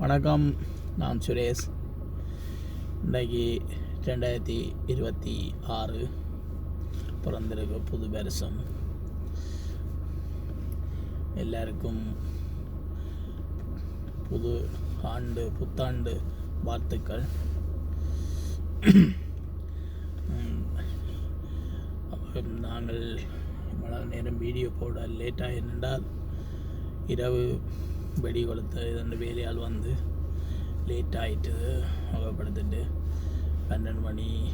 வணக்கம் நான் சுரேஷ். இன்றைக்கு ரெண்டாயிரத்தி இருபத்தி ஆறு பிறந்திருக்க புது வருஷம். எல்லாருக்கும் புது ஆண்டு புத்தாண்டு வாழ்த்துக்கள். நாங்கள் இவ்வளவு நேரம் வீடியோ போட லேட்டாக இருந்தால் இரவு வெடி கொளுத்த ரெண்டு வேலையால் வந்து லேட் ஆகிட்டு வகைப்படுத்திட்டு பன்னெண்டு மணி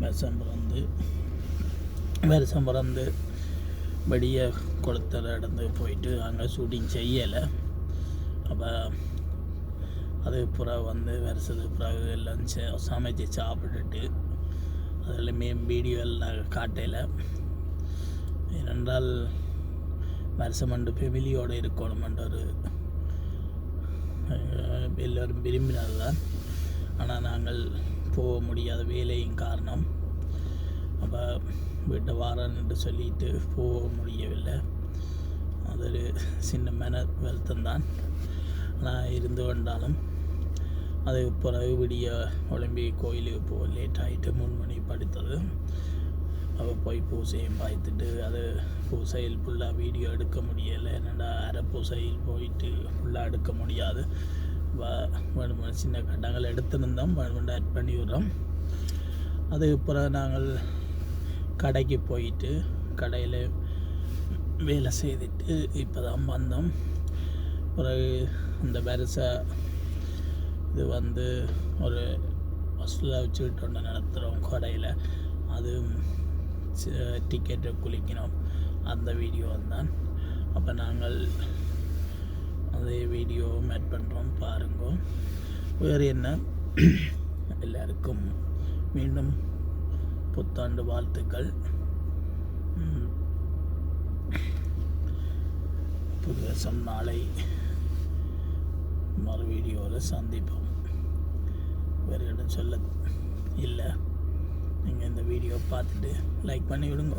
வருஷம் பிறந்து வருஷம் பிறந்து வெடியை கொளுத்துற இடத்துக்கு போயிட்டு அங்கே ஷூட்டிங் செய்யலை. அப்போ அது பிறகு வந்து வருஷத்துக்கு பிறகு எல்லாம் ச- சமைச்சு சாப்பிட்டுட்டு அதில் மே வீடியோ எல்லாம் காட்டலை. ஏனென்றால் வருஷம் அண்டு ஃபெமிலியோடு இருக்கணுமென்ற ஒரு எல்லோரும் விரும்பினது தான் ஆனால் நாங்கள் போக முடியாத வேலையின் காரணம் அப்போ வீட்டை வாரன்னு சொல்லிட்டு போக முடியவில்லை. அது ஒரு சின்ன மன வருத்தம் தான் ஆனால் இருந்து கொண்டாலும் அதுக்கு பிறகு விடிய ஒலிம்பிக் கோயிலுக்கு போக லேட் ஆகிட்டு மூணு மணி படுத்தது அப்போ போய் பூசையும் பாய்த்துட்டு அது பூசையில் ஃபுல்லாக வீடியோ எடுக்க முடியலை. என்னடா அரை பூசையில் போயிட்டு ஃபுல்லாக எடுக்க முடியாது? சின்ன கட்டங்கள் எடுத்திருந்தோம். வேணுமெண்டு ஆட் பண்ணி விடுறோம் அதுக்கப்புறம் நாங்கள் கடைக்கு போயிட்டு கடையில் வேலை செய்துட்டு இப்போ தான் வந்தோம். பிறகு அந்த வரிசை இது வந்து ஒரு ஹாஸ்டலில் வச்சுக்கிட்டு ஒன்று நடத்துகிறோம் கடையில். அது டிக்கெட்டை குளிக்கணும். அந்த வீடியோ தான் அப்போ நாங்கள் அதே வீடியோவும் ஆட் பண்ணுறோம் பாருங்க. வேறு என்ன? எல்லாருக்கும் மீண்டும் புத்தாண்டு வாழ்த்துக்கள். புது வருஷம் நாளை மறு வீடியோவில் சந்திப்போம். வேறு இடம் சொல்ல இல்லை. நீங்கள் இந்த வீடியோ பார்த்துட்டு லைக் பண்ணி விடுங்க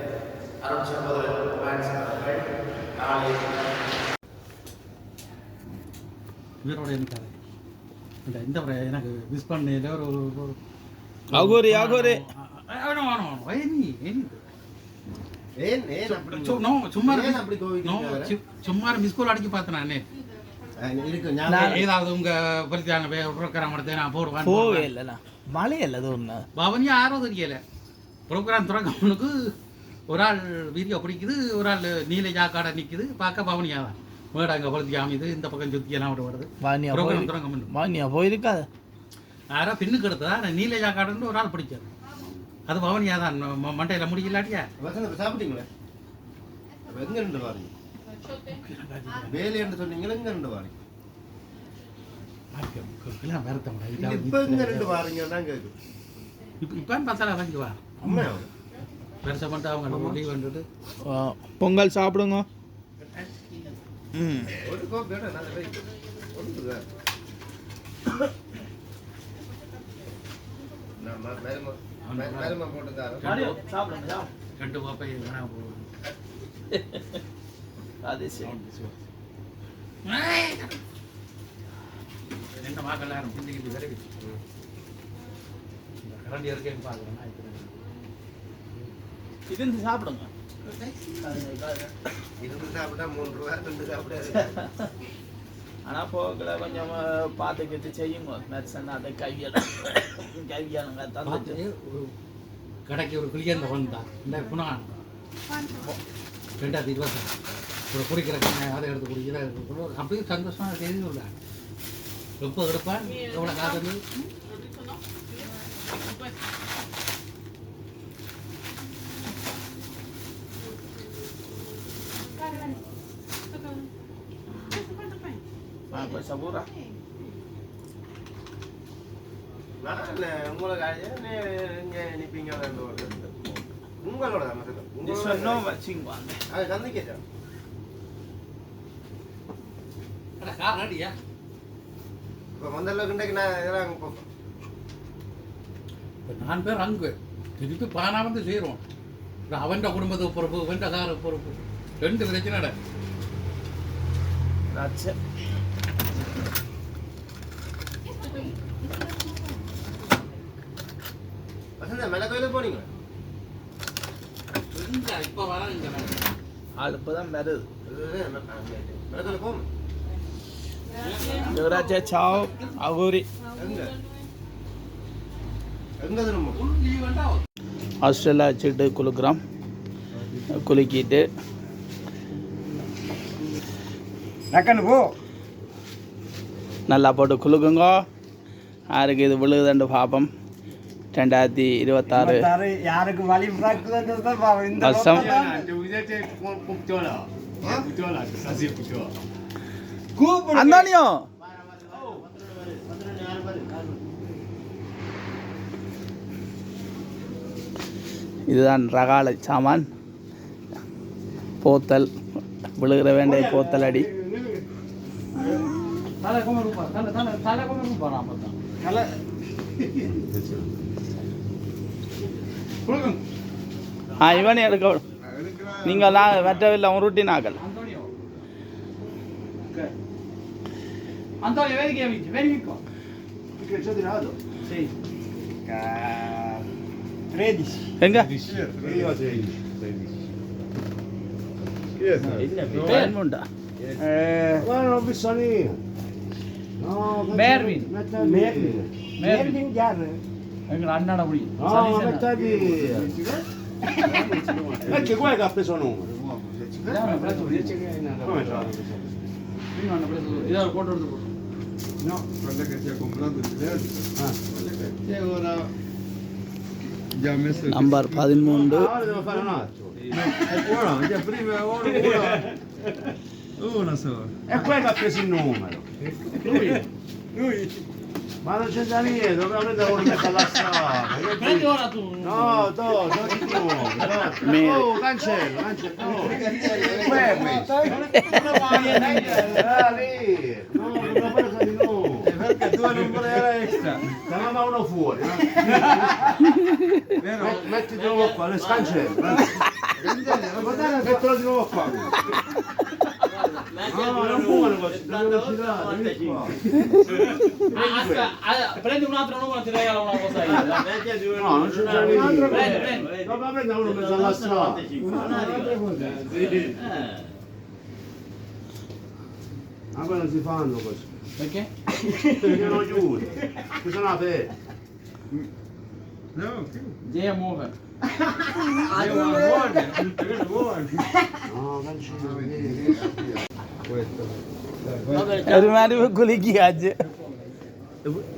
இவரோட இருக்காரு இந்த இந்த முறை எனக்கு மிஸ் பண்ணல ஒரு ஒரு- அகோரி அகோரி ஆ, வேணும், வேணும், வேணும். ஏனி, ஏனி. ஏன் ஏன் அப்படி சு- no, சும்மா அப்படி சும்மா மிஸ் கால் அடிக்க பார்த்தேன் ஏதாவது உங்க பரித்தான ப்ரோக்ராம் எடுத்து நான் போடுவேன் போவே இல்லைண்ணா மழை இல்லை அது ஒன்று பவனி யாரோ தெரியல ப்ரோக்ராம் துறக்கவனுக்கு ஒரு ஆள் வீடியோ பிடிக்குது ஒரு ஆள் நீல ஜாக்காடை நிக்குது பார்க்க பவனியா தான் மேடம் அங்கே பழுத்தி அமைது இந்த பக்கம் சுத்தி எல்லாம் விட்டு வருது. வாணியா போய் ப்ரோக்ராம் துறங்க வாணியா போயிருக்காது. யாரோ பின்னுக்கு எடுத்ததா நான் நீல ஜாக்காடுன்னு ஒரு ஆள் பிடிச்சாரு அது பவனியா தான் மண்டையில முடியலாட்டியா வசந்த சாப்பிட்டீங்களா? எங்க இருந்து வாரீங்க வேலை என்று சொன்னீங்களா எங்க வாரீங்க வருத்தம். இல்ல, இப்ப எங்க இருந்து வாரீங்கன்னா கேக்கு இப்போ இப்போ பார்த்தாலும் வாங்கி வா. பொங்கல் சாப்பிடுங்க. ம். அது சரி. மாக்கள் நேரம் பின்னிக்கிட்டு கரண்டி இருக்கேன்னு பார்க்குறேன் இருந்து சாப்பிடுங்க. இருந்து சாப்பிட்டா மூணு ரூபா ரெண்டு சாப்பிடாது ஆனால் போக்கில் கொஞ்சம் பார்த்துக்கிட்டு செய்யுங்க மெடிசன் அதை கைவியல் கைவியலுங்க தந்துட்டு. ஒரு கடைக்கு ஒரு குளியந்த வந்தா இந்த குணம் ரெண்டாயிரத்தி இருபத்தி ஒரு குடிக்கிற கண்ணை அதை எடுத்து குடிக்கிற அப்படியே சந்தோஷமாக செய்து விடுறாங்க எப்போ எடுப்பான்? எவ்வளோ காதல் ஆ போய் நான் இங்க உங்களோட தான் அது அடியா இப்போ முதல்ல கிண்டக்கு நான் இதெல்லாம் இப்போ இப்போ நான் பேர் அங்கு. திருப்பி பானா வந்து செய்கிறோம் அவன் குடும்பத்துக்கு பொறுப்பு இவன் கார பொறுப்பு. ரெண்டு பிரச்சனை it. வசந்த மேல கோயிலுக்கு போனீங்க? இப்போ வராங்க ஆள் இப்போதான் வருது. மேல கோயிலுக்கு போகும் யுவராஜா சாவ் அகூரி. எங்க? எங்க திரும்ப லீவ் வேண்டா ஹாஸ்டலில் வச்சுட்டு குளிக்கிறோம். குலுக்கிட்டு டக்குன்னு போ. நல்லா போட்டு குலுக்குங்க. யாருக்கு இது விழுகுதுண்டு பார்ப்போம் ரெண்டாயிரத்தி இருபத்தாறு. யாருக்கு வழி வருஷம். அந்தானியோ. இதுதான் ரகால சாமான். போத்தல் விழுகிற வேண்டிய போத்தல் அடி. தலை குமரு தலை தலை தலை குமரு போகிறான் அப்போ தான் தலை ஆ இவனே எடுக்க. நீங்கள் நான் வெட்டவில்லை. Antonio, che amici, vieni qua. Sì. Ca- 13 எங்க io ho 16 வேணும்டா Eh, ma non ho visto io ಮೇರ್ವಿನ್ ಮೇರ್ವಿನ್ ಮೇರ್ವಿನ್ ಯಾರು ಹೆಂಗ್ರ ಅಣ್ಣಾಡ ಹುಡಿ a pegar pessoa não. No, olha que tinha comprado o dinheiro. Olha me. Number 13. Ora, prima, ora. Una lui lui ma non c'è da niente dobbiamo prendere uno metà alla strada Prendi ora tu. No, no, no, di No, oh, cancello, cancello. No. Fermi. Ah, lì. No, non ho preso di nuovo. Perché due numeri era extra. Te ne va uno fuori. no? Met- Metti di nuovo qua, le scancello. Guardate, mettilo di nuovo qua. Ah, ah, prendi un altro numero e ti regalo una cosa io. No, non c'è già niente. Prendi, prendi. Papà prende uno per la strada. Un'altra cosa. Ma quando si fanno così. Perché? Perché non chiude. Ci sono aperte. No, ok. Dea muove. No, calcio. Questo. ஒரு மாதிரி குலுக்கியாச்சு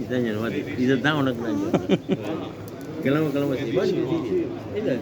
இதான் சொன்னேன். இதைத்தான் உனக்கு நான் சொன்னேன். கிளம்ப கிளம்ப சரி. இல்லை